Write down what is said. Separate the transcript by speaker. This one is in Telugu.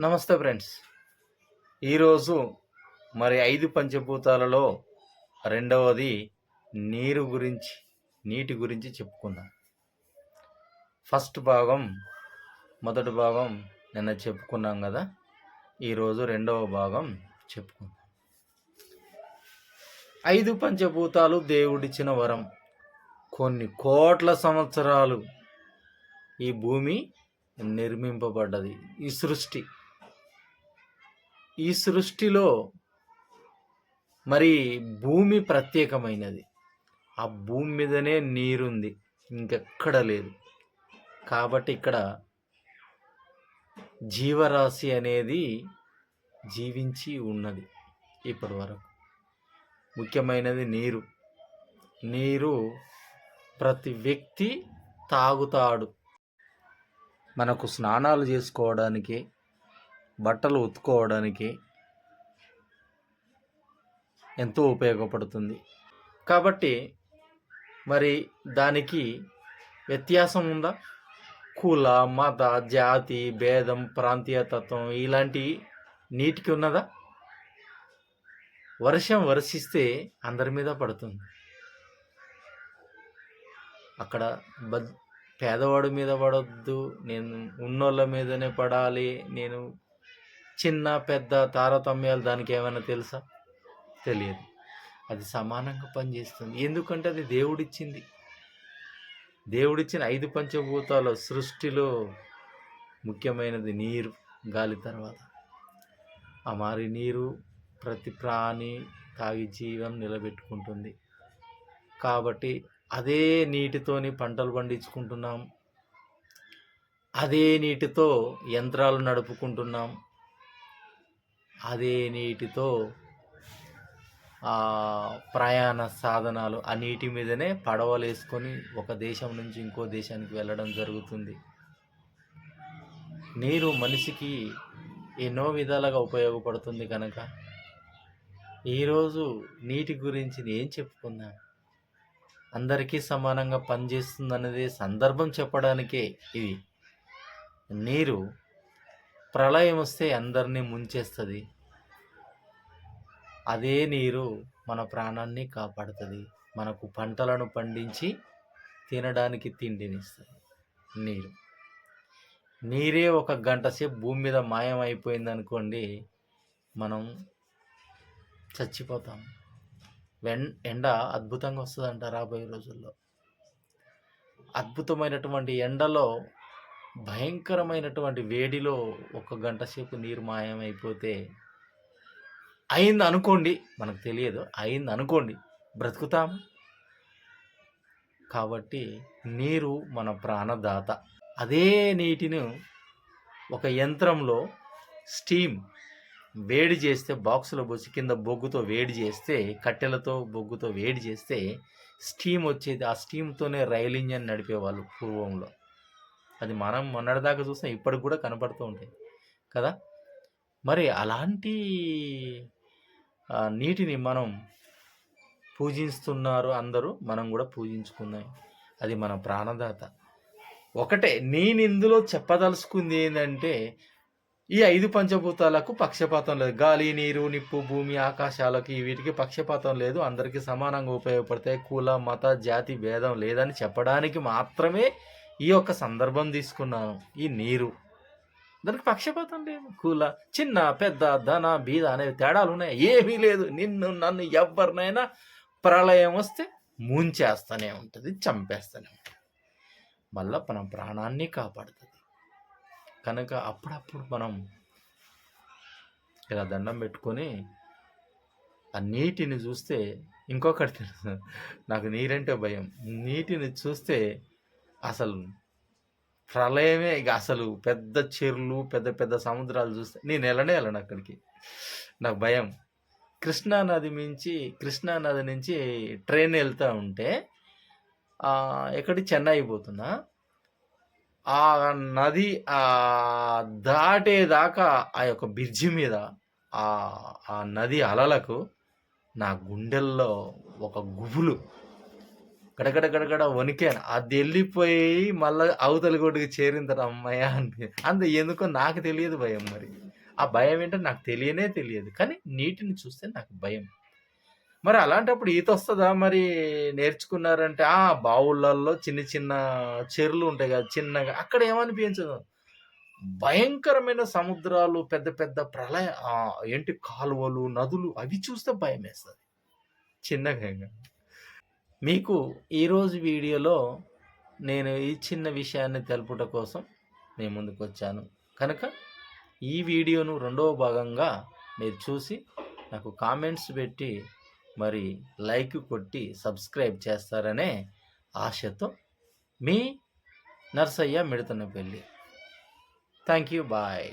Speaker 1: నమస్తే ఫ్రెండ్స్. ఈరోజు మరి ఐదు పంచభూతాలలో రెండవది నీరు గురించి నీటి గురించి చెప్పుకుందాం. ఫస్ట్ భాగం మొదటి భాగం నిన్న చెప్పుకున్నాం కదా. ఈరోజు రెండవ భాగం చెప్పుకుందాం. ఐదు పంచభూతాలు దేవుడిచ్చిన వరం. కొన్ని కోట్ల సంవత్సరాలు ఈ భూమి నిర్మింపబడ్డది ఈ సృష్టి. ఈ సృష్టిలో మరి భూమి ప్రత్యేకమైనది. ఆ భూమి మీదనే నీరుంది. ఇంకెక్కడ లేదు. కాబట్టి ఇక్కడ జీవరాశి అనేది జీవించి ఉన్నది ఇప్పటి వరకు. ముఖ్యమైనది నీరు. నీరు ప్రతి వ్యక్తి తాగుతాడు. మనకు స్నానాలు చేసుకోవడానికి బట్టలు ఉతుకోవడానికి ఎంతో ఉపయోగపడుతుంది. కాబట్టి మరి దానికి వ్యత్యాసం ఉందా? కుల మత జాతి భేదం ప్రాంతీయతత్వం ఇలాంటి నీటికి ఉన్నదా? వర్షం వర్షిస్తే అందరి మీద పడుతుంది. అక్కడ బద్ పేదవాడి మీద పడొద్దు నేను ఉన్నోళ్ళ మీదనే పడాలి నేను చిన్న పెద్ద తారతమ్యాలు దానికి ఏమైనా తెలుసా? తెలియదు. అది సమానంగా పనిచేస్తుంది. ఎందుకంటే అది దేవుడిచ్చింది. దేవుడిచ్చిన ఐదు పంచభూతాల సృష్టిలో ముఖ్యమైనది నీరు గాలి తర్వాత. ఆ మారి నీరు ప్రతి ప్రాణి తాగి జీవం నిలబెట్టుకుంటుంది. కాబట్టి అదే నీటితోని పంటలు పండించుకుంటున్నాం. అదే నీటితో యంత్రాలు నడుపుకుంటున్నాం. అదే నీటితో ప్రయాణ సాధనాలు ఆ నీటి మీదనే పడవలు వేసుకొని ఒక దేశం నుంచి ఇంకో దేశానికి వెళ్ళడం జరుగుతుంది. నీరు మనిషికి ఎన్నో విధాలుగా ఉపయోగపడుతుంది కనుక ఈరోజు నీటి గురించి ఏం చెప్పుకుందాం అందరికీ సమానంగా పనిచేస్తుందనేది సందర్భం చెప్పడానికే ఇది. నీరు ప్రళయం వస్తే అందరినీ ముంచేస్తుంది. అదే నీరు మన ప్రాణాన్ని కాపాడుతుంది. మనకు పంటలను పండించి తినడానికి తిండినిస్తుంది నీరు. నీరే ఒక గంట సేపు భూమి మీద మాయం అనుకోండి మనం చచ్చిపోతాం. వెన్ ఎండ అద్భుతంగా వస్తుందంట రాబోయే రోజుల్లో. అద్భుతమైనటువంటి ఎండలో భయంకరమైనటువంటి వేడిలో ఒక గంట సేపు నీరు మాయమైపోతే అయింది అనుకోండి మనకు తెలియదు అయింది అనుకోండి బ్రతుకుతాం. కాబట్టి నీరు మన ప్రాణదాత. అదే నీటిని ఒక యంత్రంలో స్టీమ్ వేడి చేస్తే బాక్సులో పోసి కింద బొగ్గుతో వేడి చేస్తే కట్టెలతో బొగ్గుతో వేడి చేస్తే స్టీమ్ వచ్చేది ఆ స్టీమ్తోనే రైలు ఇంజన్ నడిపేవాళ్ళు పూర్వంలో. అది మనం మొన్నటిదాకా చూస్తే ఇప్పటికి కూడా కనపడుతూ ఉంటాయి. కదా? మరి అలాంటి నీటిని మనం పూజిస్తున్నారు అందరూ మనం కూడా పూజించుకుందాం. అది మన ప్రాణదాత. ఒకటే నేను ఇందులో చెప్పదలుచుకుంది ఏంటంటే ఈ ఐదు పంచభూతాలకు పక్షపాతం లేదు. గాలి నీరు నిప్పు భూమి ఆకాశాలకి వీటికి పక్షపాతం లేదు. అందరికీ సమానంగా ఉపయోగపడతాయి. కుల మత జాతి భేదం లేదని చెప్పడానికి మాత్రమే ఈ యొక్క సందర్భం తీసుకున్నాను. ఈ నీరు. దానికి పక్షపాతం లేదు. కూల చిన్న పెద్ద ధన బీద అనేవి తేడాలు ఉన్నాయి. ఏమీ లేదు. నిన్ను నన్ను ఎవరినైనా ప్రళయం వస్తే ముంచేస్తూనే ఉంటుంది చంపేస్తూనే ఉంటుంది. మళ్ళీ మనం ప్రాణాన్ని కాపాడుతుంది. కనుక అప్పుడప్పుడు మనం ఇలా దండం పెట్టుకొని ఆ నీటిని చూస్తే ఇంకొకటి తెలుసు. నాకు నీరంటే భయం. నీటిని చూస్తే అసలు ప్రళయమే ఇక అసలు పెద్ద చెరువులు పెద్ద పెద్ద సముద్రాలు చూస్తే నేను వెళ్ళనే వెళ్ళను అక్కడికి. నాకు భయం. కృష్ణా నది మించి కృష్ణా నది నుంచి ట్రైన్ వెళ్తూ ఉంటే ఎక్కడి చెన్నై పోతున్నా. ఆ నది దాటేదాకా ఆ యొక్క బ్రిడ్జి మీద ఆ ఆ నది అలలకు నా గుండెల్లో ఒక గుబులు గడగడ గడగడ వణికాను. అది వెళ్ళిపోయి మళ్ళీ అవతలి కొడుకు చేరిన తర్వాత అమ్మాయ అని అంత ఎందుకో నాకు తెలియదు భయం మరి. ఆ భయం ఏంటో నాకు తెలియనే తెలియదు. కానీ నీటిని చూస్తే నాకు భయం. మరి అలాంటప్పుడు ఈత వస్తుందా మరి నేర్చుకున్నారంటే? ఆ బావులలో చిన్న చిన్న చెరువులు ఉంటాయి కదా చిన్నగా. అక్కడ ఏమనిపించదు? భయంకరమైన సముద్రాలు పెద్ద పెద్ద ప్రళయ ఏంటి కాలువలు నదులు అవి చూస్తే భయం వేస్తుంది చిన్నగా మీకు ఈరోజు వీడియోలో నేను ఈ చిన్న విషయాన్ని తెలుపుట కోసం నేను ముందుకు వచ్చాను. కనుక ఈ వీడియోను రెండవ భాగంగా మీరు చూసి నాకు కామెంట్స్ పెట్టి మరి లైక్ కొట్టి సబ్స్క్రైబ్ చేస్తారనే ఆశతో మీ నర్సయ్య మిడతన పెళ్ళి థ్యాంక్ యూ. బాయ్.